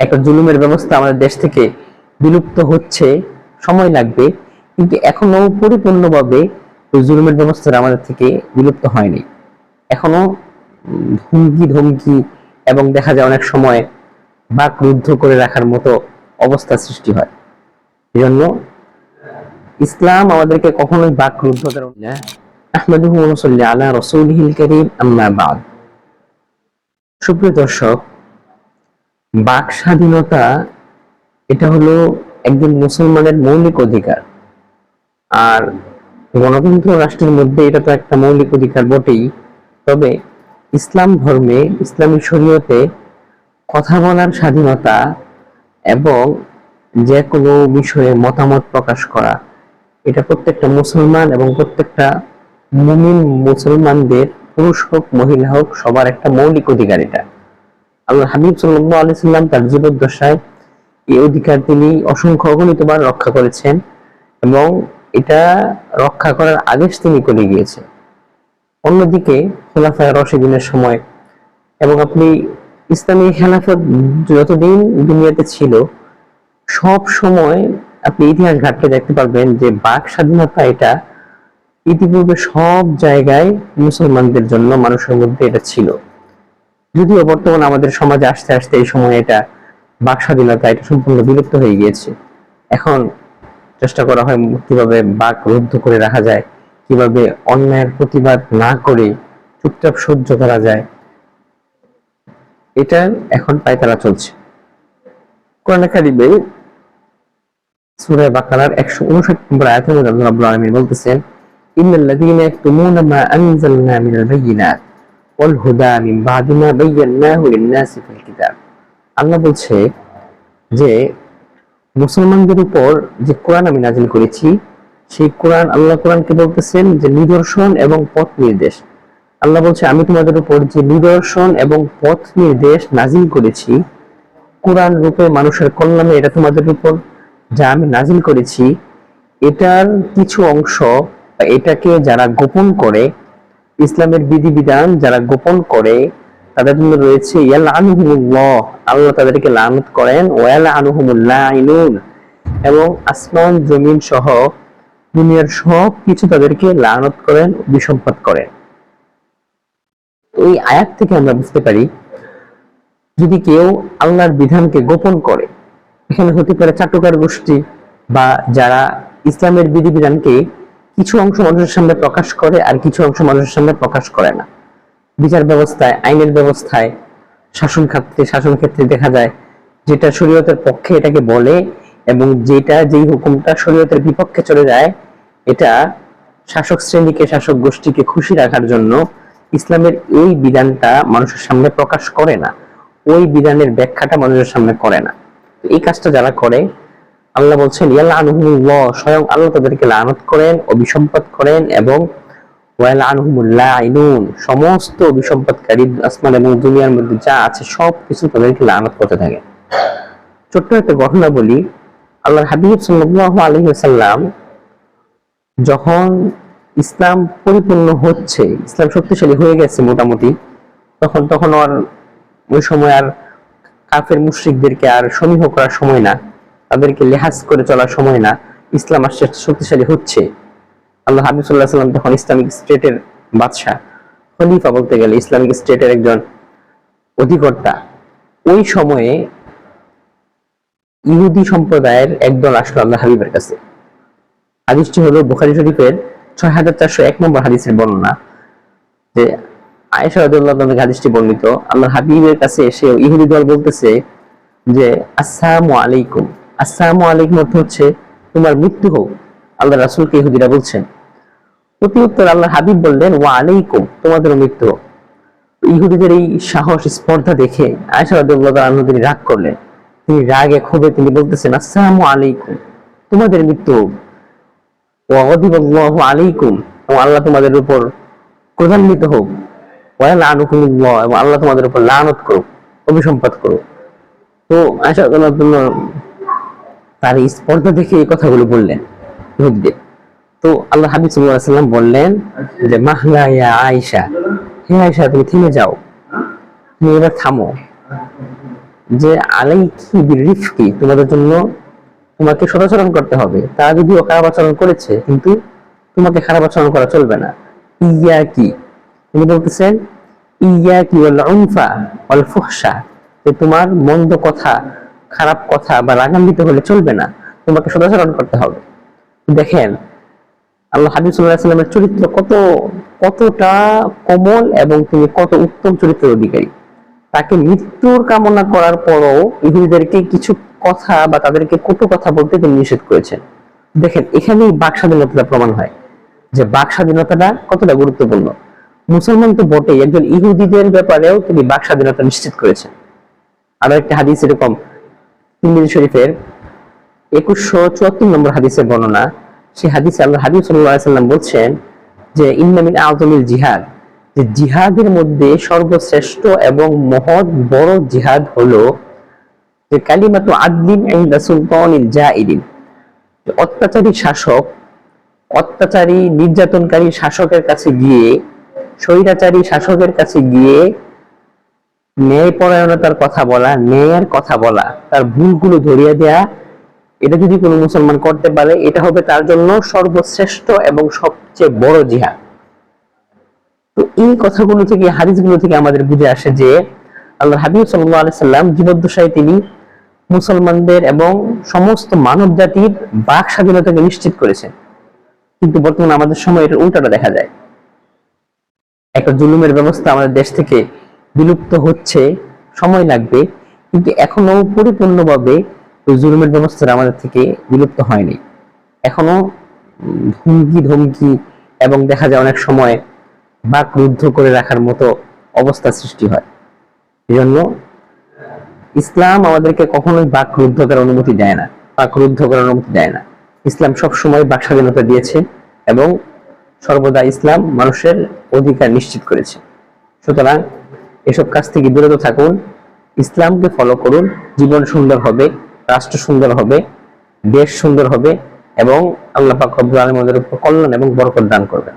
একটা জুলুমের ব্যবস্থা আমাদের দেশ থেকে বিলুপ্ত হচ্ছে, সময় লাগবে, কিন্তু এখনও পরিপূর্ণভাবে ওই জুলুমের ব্যবস্থাটা আমাদের থেকে বিলুপ্ত হয়নি। এখনও হুমকি ধমকি এবং দেখা যায় অনেক সময় বাক রুদ্ধ করে রাখার মতো অবস্থা সৃষ্টি হয়। এই জন্য ইসলাম আমাদেরকে কখনোই বাক রুদ্ধ না। আলা রাসূলিহিল কারীম সুপ্রিয় দর্শক বাক স্বাধীনতা, এটা হলো একজন মুসলমানের মৌলিক অধিকার। আর গণতন্ত্র রাষ্ট্রের মধ্যে এটা তো একটা মৌলিক অধিকার বটেই। তবে ইসলাম ধর্মে, ইসলামী শরীয়তে কথা বলার স্বাধীনতা এবং যে কোনো বিষয়ে মতামত প্রকাশ করা, এটা প্রত্যেকটা মুসলমান এবং প্রত্যেকটা মুমিন মুসলমানদের পুরুষ হোক, মহিলা হোক, সবার একটা মৌলিক অধিকার এটা। আল্লাহ হাবিব সাল্লাল্লাহু আলাইহি সাল্লাম তার জীবদ্দশায় এই অধিকার তিনি অসংখ্য অগণিতবার রক্ষা করেছেন এবং এটা রক্ষা করার আদেশ তিনি করে গিয়েছেন। অন্যদিকে খেলাফায় রশিদিনের সময় এবং আপনি ইসলামী খেলাফত যতদিন দুনিয়াতে ছিল, সব সময় আপনি ইতিহাস ঘাটলে দেখতে পারবেন যে বাক স্বাধীনতা এটা ইতিপূর্বে সব জায়গায় মুসলমানদের জন্য, মানুষের মধ্যে এটা ছিল। যদিও বর্তমানে আমাদের সমাজে আসতে আসতে এই সময় এটা বাক স্বাধীনতা এটা সম্পূর্ণ বিলুপ্ত হয়ে গিয়েছে। এখন চেষ্টা করা হয় কীভাবে বাক রুদ্ধ করে রাখা যায়, কীভাবে অন্যায়ের প্রতিবাদ না করে চুপচাপ সহ্য করা যায়, এটা এখন পায়তারা চলছে। কোরআন কারিমে সূরা বাকারার 159 নম্বর আয়াতের আল্লাহ রাব্বুল আলামিন বলতেছেন, ইন্নাল্লাযীনা ইয়াকতুমুনা মা আনজালনা মিনাল বায়িনাত আল্লাহ বলছে যে মুসলমানদের উপর যে কোরআন আমি নাজিল করেছি, সেই কোরআন আল্লাহ কোরআনকে বলতেছেন যে নিদর্শন এবং পথ নির্দেশ। আল্লাহ বলছে, আমি তোমাদের উপর যে নিদর্শন এবং পথ নির্দেশ নাজিল করেছি, কোরআন রূপে মানুষের কল্যাণে এটা তোমাদের উপর যা আমি নাজিল করেছি, এটার কিছু অংশ এটাকে যারা গোপন করে ইসলামের বিধিবিধান যারা গোপন করে, তাদের জন্য রয়েছে আল্লাহ তাদেরকে লানত করেন ওয়াল আনহুমুল্লাহ এবং আসমান, জমিন সহ দুনিয়ার সব কিছু তাদেরকে লানত করেন বিসম্পাদ করেন। এই আয়াত থেকে আমরা বুঝতে পারি, যদি কেউ আল্লাহর বিধানকে গোপন করে, এখানে হতে পারে চাটুকার গোষ্ঠী বা যারা ইসলামের বিধিবিধানকে কিছু অংশ মানুষের সামনে প্রকাশ করে আর কিছু অংশ মানুষের সামনে প্রকাশ করে না। বিচার ব্যবস্থায়, আইনের ব্যবস্থায়, শাসন ক্ষেত্রে শাসন ক্ষেত্রে দেখা যায় যেটা শরীয়তের পক্ষে এটাকে বলে এবং যেটা যেই হুকুমটা শরীয়তের বিপক্ষে চলে যায়, এটা শাসক শ্রেণীকে, শাসক গোষ্ঠীকে খুশি রাখার জন্য ইসলামের এই বিধানটা মানুষের সামনে প্রকাশ করে না। ওই বিধানের ব্যাখ্যাটা মানুষের সামনে করে না। এই কাজটা যারা করে আল্লাহ বলছেন ইয়াল্লা আনহুমুল্লাহ স্বয়ং আল্লাহ তাদেরকে লানত করেন অভিসম্পাদ করেন এবং ওয়াল আনহুমুল্লাহ আইনুন সমস্ত অভিসম্পাদকারী আসমান এবং দুনিয়ার মধ্যে যা আছে সব কিছু তাদেরকে লানত করতে থাকে ছোট্ট একটা ঘটনা বলি। আল্লাহর হাবিব সাল্লাল্লাহু আলাইহি ওয়াসাল্লাম যখন ইসলাম পরিপূর্ণ হচ্ছে, ইসলাম শক্তিশালী হয়ে গেছে মোটামুটি, তখন তখন আর ওই সময় আর কাফের মুশরিকদেরকে আর সমীহ করার সময় না। তাদেরকে লেহাজ করে চলার সময় না, ইসলাম আস্তে শক্তিশালী হচ্ছে। আল্লাহ হাবিব সাল্লাহ সাল্লাম তখন ইসলামিক স্টেটের বাদশাহ, খলিফা বলতে গেলে ইসলামিক স্টেটের একজন অধিকর্তা, ওই সময়ে ইহুদি সম্প্রদায়ের একদল আসলো আল্লাহ হাবিবের কাছে। হাদিসটি হলো বুখারী শরীফের ছয় হাজার চারশো এক নম্বর হাদিসের বর্ণনা, যে আয়েশা হাদিসটি বর্ণিত। আল্লাহ হাবিবের কাছে এসে ইহুদি দল বলতেছে যে, আসসালামু আলাইকুম। আসসালামু আলাইকুম অর্থ হচ্ছে তোমার মৃত্যু হোক। আল্লাহ রাসূলকে ইহুদিরা বলছেন। প্রতি উত্তর আল্লাহ হাবিব বললেন, ওয়া আলাইকুম তোমাদের মৃত্যু হোক। ইহুদিদের এই সাহস, স্পর্ধা দেখে আনহা তিনি রাগ করলেন। তিনি রাগে ক্ষোভে তিনি বলতেছেন, আসসালামু আলাইকুম, তোমাদের মৃত্যু হোক। আলাইকুম, এবং আল্লাহ তোমাদের উপর ক্রোধান্বিত হোক। ওয়া লানুকুমুল্লাহ, এবং আল্লাহ তোমাদের উপর লানত করুক অভিসম্পাদ করুক। তো জন্য তার এই স্পর্ধা দেখে এই কথাগুলো বললেন ইহুদিদের। তো আল্লাহ হাবিব সাল্লাম বললেন যে, মাহলা ইয়া আয়েশা, হে আয়েশা, তুমি থেমে যাও। তুমি এবার থামো। যে, আলাইকি বিরিফকি, তোমাদের জন্য তোমাকে সদাচরণ করতে হবে। তারা যদিও খারাপ আচরণ করেছে, কিন্তু তোমাকে খারাপ আচরণ করা চলবে না। ইয়া কি তিনি বলতেছেন ইয়া কি ওয়াল উনফা যে তোমার মন্দ কথা খারাপ কথা বা রাগান্বিত হলে চলবে না। তোমাকে সদাচরণ করতে হবে। দেখেন, আল্লাহ হাবিব সাল্লাহ সাল্লামের চরিত্র কত, কতটা কোমল এবং তিনি কত উত্তম চরিত্রের অধিকারী। তাকে মৃত্যুর কামনা করার পরও ইহুদিদেরকে কিছু কথা বা তাদেরকে কটু কথা বলতে তিনি নিষেধ করেছেন। দেখেন, এখানেই বাক স্বাধীনতাটা প্রমাণ হয় যে বাক স্বাধীনতাটা কতটা গুরুত্বপূর্ণ। মুসলমান তো বটেই, একজন ইহুদিদের ব্যাপারেও তিনি বাক স্বাধীনতা নিশ্চিত করেছেন। আরও একটা হাদিস এরকম তিরমিজি শরীফের একুশশো চুয়াত্তর নম্বর হাদিসের বর্ণনা, সেই হাদিসে আল্লাহ হাবিব সাল্লাম বলছেন যে ইন্নামিন আযমিল জিহাদ যে জিহাদের মধ্যে সর্বশ্রেষ্ঠ এবং মহৎ বড় জিহাদ হলো যে কালিমাতু আদলিন ইনদা সুলতানিল যে অত্যাচারী শাসক, অত্যাচারী নির্যাতনকারী শাসকের কাছে গিয়ে, স্বৈরাচারী শাসকের কাছে গিয়ে ন্যায়পরায়ণতার কথা বলা ন্যায়ের কথা বলা, তার ভুলগুলো ধরিয়ে দেয়া, এটা যদি কোনো মুসলমান করতে পারে, এটা হবে তার জন্য সর্বশ্রেষ্ঠ এবং সবচেয়ে বড় জিহাদ। তো এই কথাগুলো থেকে হাদিসগুলো থেকে আমাদের বুঝে আসে যে আল্লাহ হাবিব সাল্লাহ সাল্লাম জীবদ্দশায় তিনি মুসলমানদের এবং সমস্ত মানব জাতির বাক স্বাধীনতাকে নিশ্চিত করেছেন। কিন্তু বর্তমানে আমাদের সময় এটার উল্টাটা দেখা যায়। একটা জুলুমের ব্যবস্থা আমাদের দেশ থেকে বিলুপ্ত হচ্ছে, সময় লাগবে, কিন্তু এখনও পরিপূর্ণভাবে ওই জুলুমের ব্যবস্থাটা আমাদের থেকে বিলুপ্ত হয়নি। এখনও হুমকি ধমকি এবং দেখা যায় অনেক সময় বাক রুদ্ধ করে রাখার মতো অবস্থা সৃষ্টি হয়। এই জন্য ইসলাম আমাদেরকে কখনোই বাক রুদ্ধ করার অনুমতি দেয় না, বাক রুদ্ধ করার অনুমতি দেয় না। ইসলাম সব সময় বাক স্বাধীনতা দিয়েছে এবং সর্বদা ইসলাম মানুষের অধিকার নিশ্চিত করেছে। সুতরাং এসব কাজ থেকে বিরত থাকুন, ইসলামকে ফলো করুন, জীবন সুন্দর হবে, রাষ্ট্র সুন্দর হবে, দেশ সুন্দর হবে, এবং আল্লাহ পাক রব্বুল আলমদের উপর কল্যাণ এবং বরকত দান করবেন।